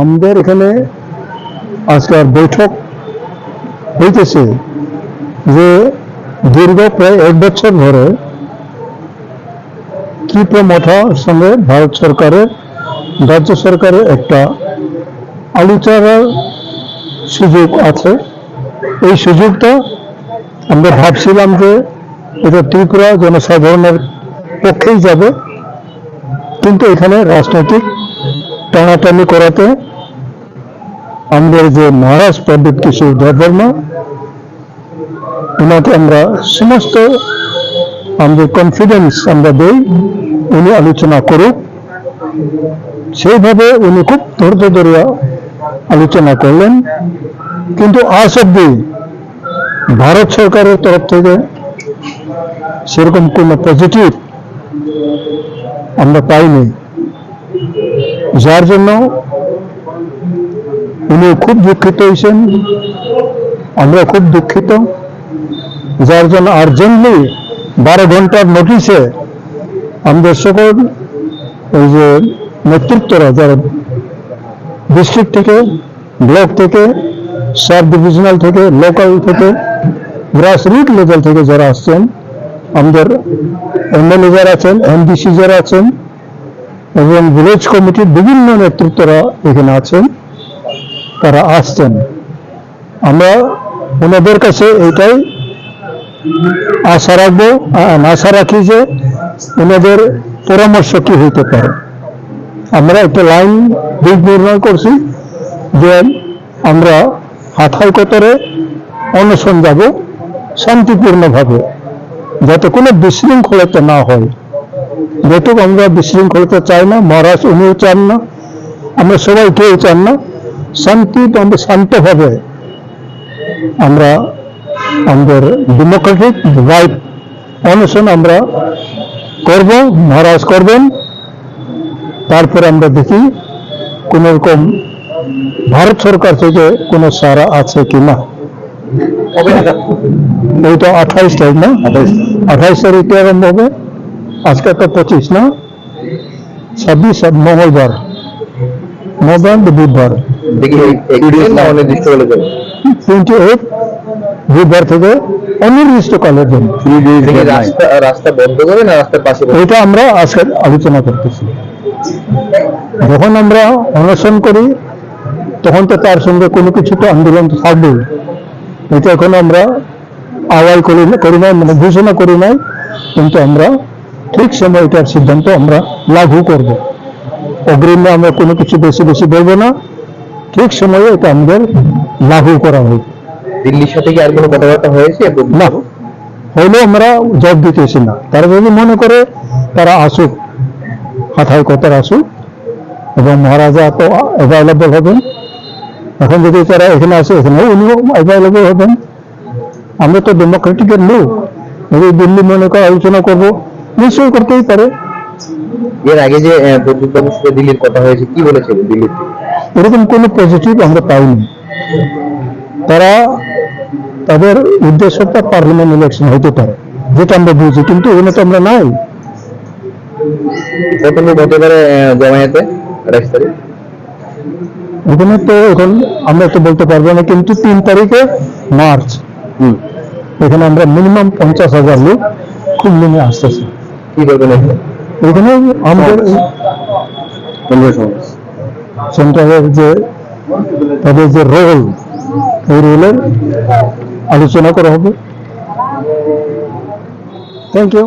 আমাদের এখানে আজকের বৈঠক হইতেছে যে দীর্ঘ প্রায় এক বছর ধরে কি প্রমোটার সঙ্গে ভারত সরকারের, রাজ্য সরকারের একটা আলোচনার সুযোগ আছে। এই সুযোগটা আমরা ভাবছিলাম যে এটা ত্রিপুরা জনসাধারণের পক্ষেই যাবে, কিন্তু এখানে রাজনৈতিক টানাটানি করাতে আমাদের যে মহারাজ পণ্ডিত কিশোর দেববর্মা ওনাকে আমরা সমস্ত আমাদের কনফিডেন্স আমরা দেই, উনি আলোচনা করুক। সেইভাবে উনি খুব ধৈর্য ধরিয়া আলোচনা করলেন। কিন্তু আজ অব্দি ভারত সরকারের তরফ থেকে সেরকম কোনো পজিটিভ আমরা পাইনি। যার জন্য উনি খুব দুঃখিত হয়েছেন। আমরা খুব দুঃখিত। যার জন্য আর্জেন্টলি বারো ঘণ্টার নোটিশে আমাদের সকল এই যে নেতৃত্বরা যারা ডিস্ট্রিক্ট থেকে ব্লক থেকে সাব ডিভিশনাল থেকে লোকাল থেকে গ্রাসরুট লেভেল থেকে যারা আসছেন, আমাদের এমএলএ যারা আছেন এমডিসি যারা আছেন এবং ভিলেজ কমিটির বিভিন্ন নেতৃত্বরা এখানে আছেন, তারা আসছেন। আমরা ওনাদের কাছে এটাই আশা রাখব আশা রাখি যে ওনাদের পরামর্শ কি হইতে পারে। আমরা একটা লাইন দিক নির্ণয় করছি যে আমরা হাঠাই কতরে অনশন যাব শান্তিপূর্ণভাবে, যাতে কোনো বিশৃঙ্খলতা না হয়। যেটুকু আমরা বিশৃঙ্খলতা চাই না মহারাজ উনিও চান না আমরা সবাই কেউ চান না। শান্তি আমরা শান্তভাবে আমরা আমাদের ডেমোক্রেটিক রাইট অনশন আমরা করব মহারাজ করবেন। তারপরে আমরা দেখি কোন রকম ভারত সরকার থেকে কোনো সারা আছে কি না। এইটা আঠাইশ তারিখ না? আঠাইশ তারিখে আরম্ভ হবে। আজকে তো পঁচিশ না? ছাব্বিশ মঙ্গলবার। মঙ্গলবার তো বুধবার। টোয়েন্টি এইট বুধবার থেকে অনির্দিষ্টকালের জন্য রাস্তা রাস্তা বন্ধ করে না রাস্তার পাশে এটা আমরা আজকে আলোচনা করতেছি। যখন আমরা অনশন করি তখন তো তার সঙ্গে কোনো কিছু তো আন্দোলন তো থাকবেই। এটা এখন আমরা আওয়াজ করি না করি নাই মানে ঘোষণা করি নাই। কিন্তু আমরা ঠিক সময় এটার সিদ্ধান্ত আমরা লাগু করব। অগ্রিমে আমরা কোনো কিছু বেশি বেশি বলব না। ঠিক সময়ে এটা আমাদের লাগু করা হবে দিল্লির সাথে কি আর কোনো কথাবার্তা হয়েছে? না হইলেও আমরা জব দিতেছি না। তারা যদি মনে করে তারা আসুক হাথায় কথার আসুক এবং মহারাজা তো অ্যাভেলেবল হবেন। এখন যদি তারা এখানে আসে এখানেও উনিও অ্যাভেলেবল হবেন। আমরা তো ডেমোক্রেটিকের লোক। যদি দিল্লি মনে করে আলোচনা করব নিশ্চয়ই করতেই পারে। এর আগে যে সাথে দিল্লির কথা হয়েছে কি বলেছিল দিল্লির এরকম কোনো পজিটিভ আমরা পাইনি। তারা তাদের উদ্দেশ্যটা পার্লামেন্ট ইলেকশন হতে পারে যেটা আমরা বুঝি কিন্তু এখানে তো আমরা নাই। হতে পারে জমায়েতে তারিখ। ওখানে তো এখন আমরা তো বলতে পারব না কিন্তু তিন তারিখে মার্চ। হুম। এখানে আমরা মিনিমাম পঞ্চাশ হাজার লোক খুব নেমে আসতেছি। কি আমাদের সেন্টারের যে তাদের যে রোল এই রোলের আলোচনা করা হবে। Thank you